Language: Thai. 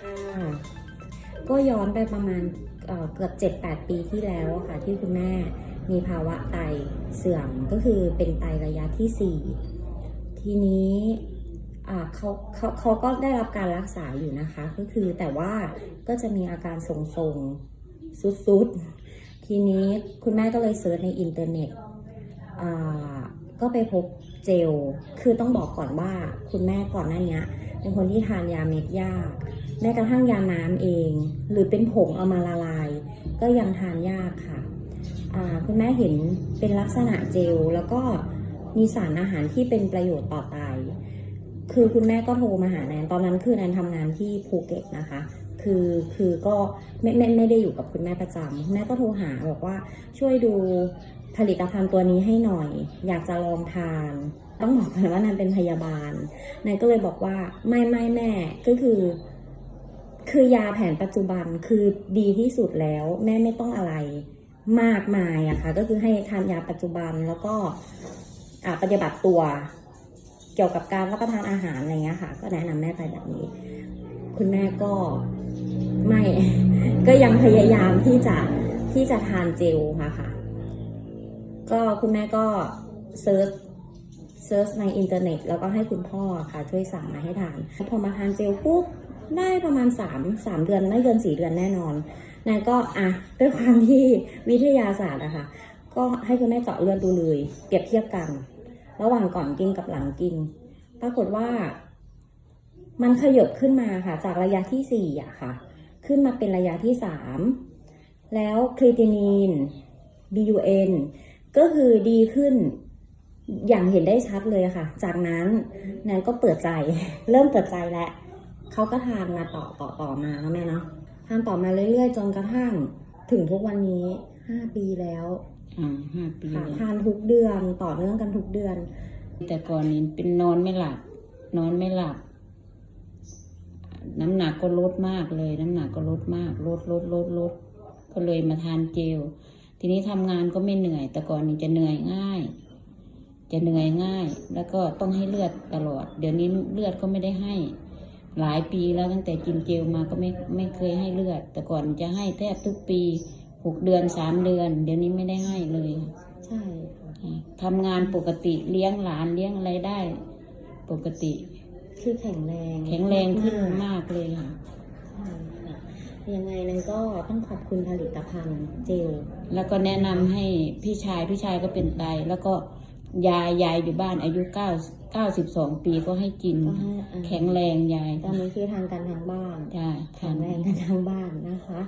ค่ะ ก็ย้อนไปประมาณเอ่อเกือบ 7-8 ปีที่แล้วค่ะ ที่คุณแม่มีภาวะไตเสื่อมก็คือเป็นไตระยะที่ 4 ทีนี้เขาเขาเขาก็ได้รับการรักษาอยู่นะคะ ก็คือแต่ว่าก็จะมีอาการทรงๆสุดๆ ทีนี้คุณแม่ก็เลยเซิร์ชในอินเทอร์เน็ตก็ไปพบเจล คือต้องบอกก่อนว่าคุณแม่ก่อนหน้านี้เป็นคนที่ทานยาเม็ดยาก แม้กระทั่งยาน้ำเอง หรือเป็นผงเอามาละลาย ก็ยังทานยากค่ะคุณแม่เห็นเป็นลักษณะเจลแล้วก็มีสารอาหารที่เป็นประโยชน์ต่อไตคือคุณแม่ก็โทรมาหาแนนตอนนั้นคือแนนทำงานที่ภูเก็ตนะคะ คือคือก็ไม่ไม่ไม่ได้อยู่กับคุณแม่ประจำคุณแม่ก็โทรหาบอกว่าช่วยดูผลิตภัณฑ์ตัวนี้ให้หน่อย อยากจะลองทาน ต้องบอกก่อนว่าแนนเป็นพยาบาลนายก็เลยบอกว่าไม่ไม่แม่ก็คือ คือยาแผนปัจจุบันคือดีที่สุดแล้วแม่ไม่ต้องอะไรมากมายอะค่ะก็คือให้ทานยาปัจจุบันแล้วก็ปฏิบัติตัวเกี่ยวกับการรับประทานอาหารอะไรเงี้ยค่ะ ก็แนะนำแม่ไปแบบนี้ คุณแม่ก็ไม่ ก็ยังพยายามที่จะที่จะทานเจลค่ะค่ะ ก็คุณแม่ก็เซิร์ชเซิร์ชในอินเทอร์เน็ตแล้วก็ให้คุณพ่อค่ะ ช่วยสั่งมาให้ทาน พอมาทานเจลปุ๊บ ได้ประมาณ3 3เดือนไม่เกิน4เดือนแน่นอนนายก็อะด้วยความที่วิทยาศาสตร์อะค่ะ ก็ให้คุณแม่เจาะเลือดดูเลย เปรียบเทียบกัน ระหว่างก่อนกินกับหลังกิน ปรากฏว่า มันขยบขึ้นมาค่ะ จากระยะที่สี่อะค่ะ ขึ้นมาเป็นระยะที่สามแล้วครีตินีน BUN ก็คือดีขึ้นอย่างเห็นได้ชัดเลยค่ะ จากนั้นแนนก็เปิดใจ เริ่มเปิดใจแล้ว เขาก็ทานมาต่อต่อต่อมาแล้วแม่เนาะทานต่อมาเรื่อยๆ จนกระทั่งถึงทุกวันนี้ห้าปีแล้วอ่าห้าปีค่ะแล้วทานทุกเดือนต่อเนื่องกันทุกเดือน แต่ก่อนนี้เป็นนอนไม่หลับ นอนไม่หลับ น้ำหนักก็ลดมากเลย น้ำหนักก็ลดมากลดลดลดลดก็เลยมาทานเจล ทีนี้ทำงานก็ไม่เหนื่อย แต่ก่อนนี้จะเหนื่อยง่าย จะเหนื่อยง่าย แล้วก็ต้องให้เลือดตลอด เดี๋ยวนี้เลือดก็ไม่ได้ให้ หลายปีแล้วตั้งแต่กินเจลมาก็ไม่ไม่เคยให้เลือด แต่ก่อนจะให้แทบทุกปีหกเดือนสามเดือน เดี๋ยวนี้ไม่ได้ให้เลยใช่ค่ะทำงานปกติเลี้ยงหลานเลี้ยงอะไรได้ ปกติ คือแข็งแรง แข็งแรงขึ้นมากมากเลยค่ะใช่ค่ะยังไงนั้นก็ต้องขอบคุณผลิตภัณฑ์เจล แล้วก็แนะนำให้พี่ชายพี่ชายก็เป็นไตแล้วก็ ยายยายอยู่บ้านอายุเก้าเก้าสิบสองปีก็ให้กิน ก็ให้อ่าแข็งแรงยายตอนนี้คือทางการทางบ้านใช่แข็งแรงกันทางบ้านนะคะ